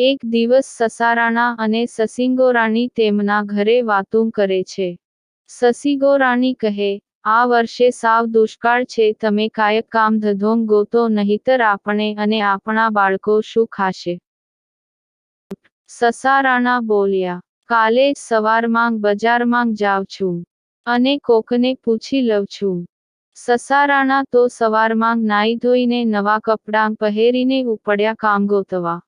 એક દિવસ સસારાણા અને સસિંગોરાણી તેમના ઘરે વાતું કરે છે. સસિગોરાણી કહે, આ વર્ષે સાવ દુષ્કાળ છે, તમે કાયક કામ ધધોમ ગોતો નહીતર આપણે અને આપણા બાળકો શું ખાશે સસારાણા બોલ્યા, કાલે જ સવારમાં બજારમાં જાવ છું અને કોકને પૂછી લઉં છું. સસારાણા તો સવારમાં નાઈ ધોઈને નવા કપડાં પહેરીને ઉપડ્યા કામ ગોતવા.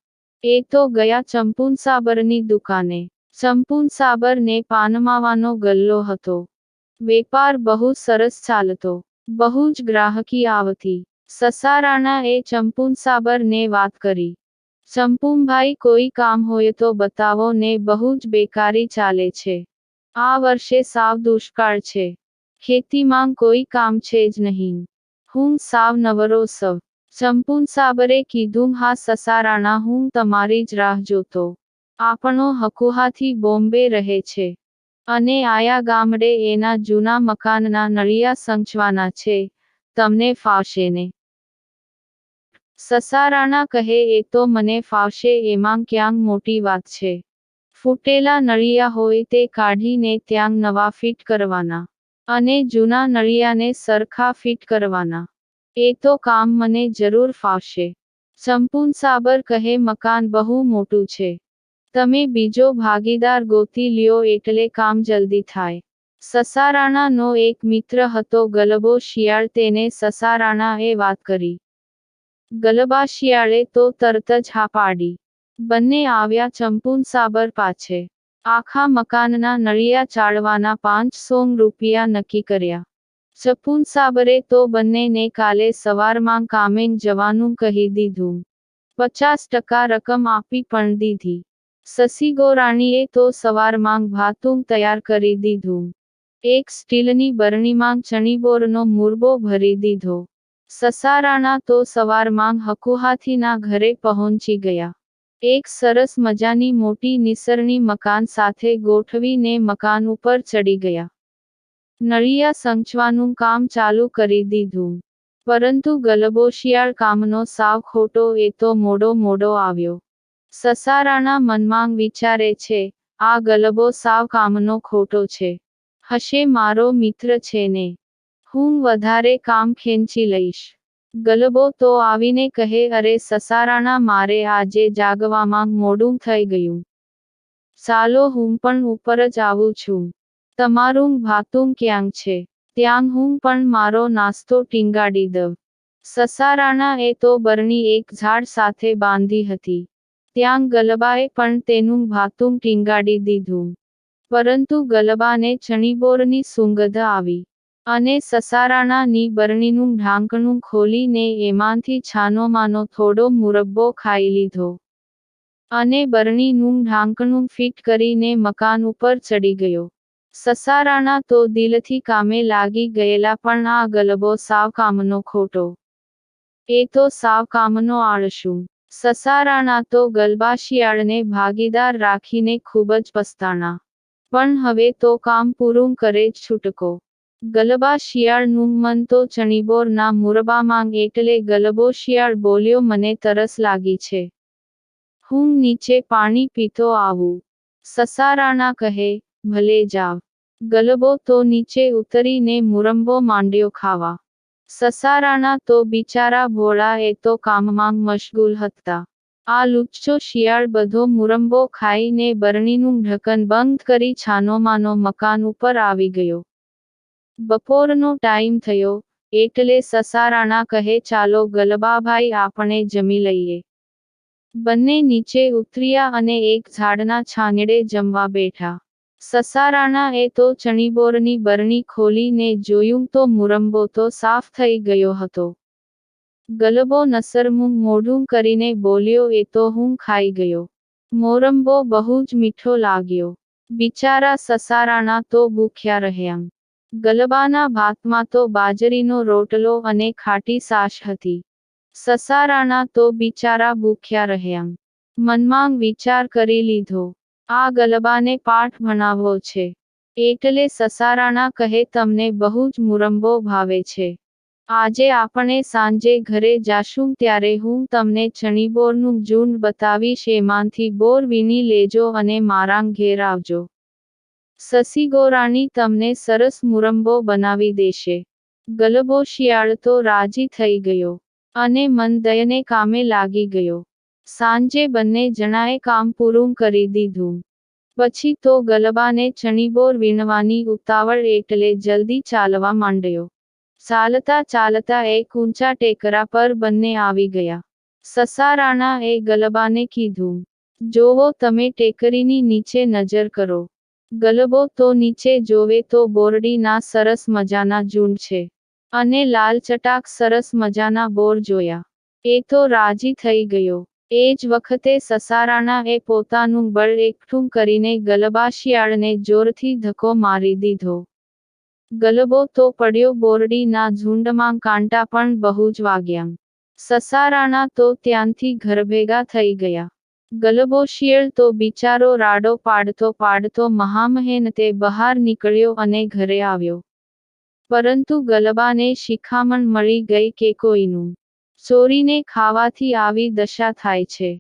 એ તો ગયા ચંપુન સાબરની દુકાને. ચંપુન સાબરને પાનમાવાનો ગલ્લો હતો. વેપાર બહુ સરસ ચાલતો. બહુ જ ગ્રાહકી આવતી. સસારાણા એ ચંપુન સાબરને વાત કરી. ચંપુમભાઈ કોઈ કામ હોય તો બતાવો ને બહુ જ બેકારી ચાલે છે. આ વર્ષે સાવ દુષ્કાળ છે. ખેતીમાં કોઈ કામ છે જ નહીં. હું સાવ નવરો સવ ચંપુન સાબરે કીધું, હા, સસારાણા, હું તમારી જ રાહ જોતો. આપણો હકુહાથી બોમ્બે રહે છે. અને આયા ગામડે એના જૂના મકાનના નળિયા સંચવાના છે. તમને ફાવશે ને? સસારાણા કહે, એ તો મને ફાવશે, એમાં ક્યાંક મોટી વાત છે. ફૂટેલા નળિયા હોય તે કાઢીને ત્યાં નવા ફિટ કરવાના. અને જૂના નળિયાને સરખા ફિટ કરવાના. એ તો કામ મને જરૂર ફાવશે. ચંપુન સાબર કહે મકાન બહુ મોટું છે. તમે બીજો ભાગીદાર ગોતી લ્યો એટલે કામ જલ્દી થાય. સસારાણાનો એક મિત્ર હતો ગલબો શિયાળ તેને સસારાણાએ વાત કરી. ગલબા શિયાળે તો તરત જ હા પાડી. બંને આવ્યા ચંપુન સાબર પાછે. આખા મકાનના નળિયા ચાળવાના પાંચ સોમ રૂપિયા નક્કી કર્યા. ચપુન સાબરે તો બંનેને કાલે સવારમાં કામેન જવાનું કહી દીધું. પચાસ ટકા રકમ આપી પણ દીધી. સસીગોરાણીએ તો સવારમાં ભાતું તૈયાર કરી દીધું. એક સ્ટીલની બરણીમાં ચણીબોરનો મુરબો ભરી દીધો. સસારાણા તો સવારમાં હકુહાથીના ઘરે પહોંચી ગયા. એક સરસ મજાની મોટી નિસરણી મકાન સાથે ગોઠવીને મકાન ઉપર ચડી ગયા. નળિયા સંચવાનું કામ ચાલુ કરી દીધું. પરંતુ ગલબો શિયાળ કામનો સાવ ખોટો એ તો મોડો મોડો આવ્યો. સસારાના મનમાં વિચારે છે, આ ગલબો સાવ કામનો ખોટો છે. હશે મારો મિત્ર છે ને. હું વધારે કામ ખેંચી લઈશ. ગલબો તો આવીને કહે, અરે સસારાના મારે આજે જાગવામાં મોડું થઈ ગયું. ચાલો હું પણ ઉપર જ આવું છું. તમારું ભાતું ક્યાં છે? ત્યાં હું, પણ મારો નાસ્તો ટીંગાડી દઉં. સસારાણા એ તો બરણી એક ઝાડ સાથે બાંધી હતી. ત્યાં ગલબાએ પણ તેનું ભાતું ટીંગાડી દીધું. પરંતુ ગલબાને ચણીબોરની સુગંધ આવી. અને સસારાણાની બરણીનું ઢાંકણું ખોલીને એમાંથી છાનોમાનો થોડો મુરબ્બો ખાઈ લીધો. અને બરણીનું ઢાંકણું ફિટ કરીને મકાન ઉપર ચડી ગયો. સસારાણા તો દિલથી કામે લાગી ગયેલા પણ આ ગલબો સાવ કામનો ખોટો. એ તો સાવ કામનો આળશું સસારાણા તો ગલબા શિયાળને ભાગીદાર રાખીને ખૂબ જ પસ્તાણા. પણ હવે તો કામ પૂરું કરે જ છૂટકો. ગલબા શિયાળનું મન તો ચણીબોરના મુરબામાં એટલે ગલબો શિયાળ બોલ્યો મને તરસ લાગી છે. હું નીચે પાણી પીતો આવું. સસારાણા કહે ભલે જાવ. ગલબો તો નીચે ઉતરીને મુરંબો માંડ્યો ખાવા. સસારાણા તો બિચારા ભોળા એ તો કામમાં મશગુલ હતા. આ લુચ્ચો શિયાળ બધો મુરંબો ખાઈને બરણીનું ઢકન બંધ કરી છાનોમાનો મકાન ઉપર આવી ગયો. બપોરનો ટાઈમ થયો, એટલે સસારાણા કહે, ચાલો ગલબાભાઈ, આપણે જમી લઈએ. બંને નીચે ઉતર્યા અને એક ઝાડના છાનડે જમવા બેઠા. સસારાણા એ તો ચણીબોરની બરણી ખોલીને જોયું તો મુરંબો તો સાફ થઈ ગયો હતો. ગલબો નસરમું મોઢું કરીને બોલ્યો એ તો હું ખાઈ ગયો. મોરંબો બહુ જ મીઠો લાગ્યો. બિચારા સસારાણા તો ભૂખ્યા રહ્યા. ગલબાના ભાતમાં તો બાજરીનો રોટલો અને ખાટી સાશ હતી. સસારાણા તો બિચારા ભૂખ્યા રહ્યા. મનમાં વિચાર કરી લીધો. આ ગલબાને પાઠ ભણાવવો છે. એટલે સસારાણા કહે તમને બહુ જ મુરંબો ભાવે છે. આજે આપણે સાંજે ઘરે જાશું ત્યારે હું તમને ચણીબોરનું ઝુંડ બતાવીશ, એમાંથી બોર વીણી લેજો અને મારા ઘેર આવજો. સસીગોરાણી તમને સરસ મુરંબો બનાવી દેશે. ગલબો શિયાળ તો રાજી થઈ ગયો. અને મન દયને કામે લાગી ગયો. સાંજે બંને જણાએ કામ પૂરું કરી દીધું. પછી તો ગલબાને ચણીબોર વીણવાની ઉતાવળ એટલે જલ્દી ચાલવા માંડ્યો. ચાલતા ચાલતા એક ઊંચા ટેકરા પર બંને આવી ગયા. સસારાણા એ ગલબાને કીધું, જોવો તમે ટેકરીની નીચે નજર કરો. ગલબો તો નીચે જોવે તો બોરડીના સરસ મજાના ઝુંડ છે. અને લાલ ચટાક સરસ મજાના બોર જોયા. એ તો રાજી થઈ ગયો. એ જ વખતે સસારાણા એ પોતાનું બળ એકઠું કરીને ગલબા શિયાળને જોરથી ધક્કો મારી દીધો. ગલબો તો પડ્યો બોરડીના ઝુંડમાં કાંટા પણ બહુ જ વાગ્યા. સસારાણા તો ત્યાંથી ઘરભેગા થઈ ગયા. ગલબો શિયળ તો બિચારો રાડો પાડતો પાડતો મહામહેનતે બહાર નીકળ્યો અને ઘરે આવ્યો. પરંતુ ગલબાને શિખામણ મળી ગઈ કે કોઈનું? ચોરીને ખાવાથી આવી દશા થાય છે.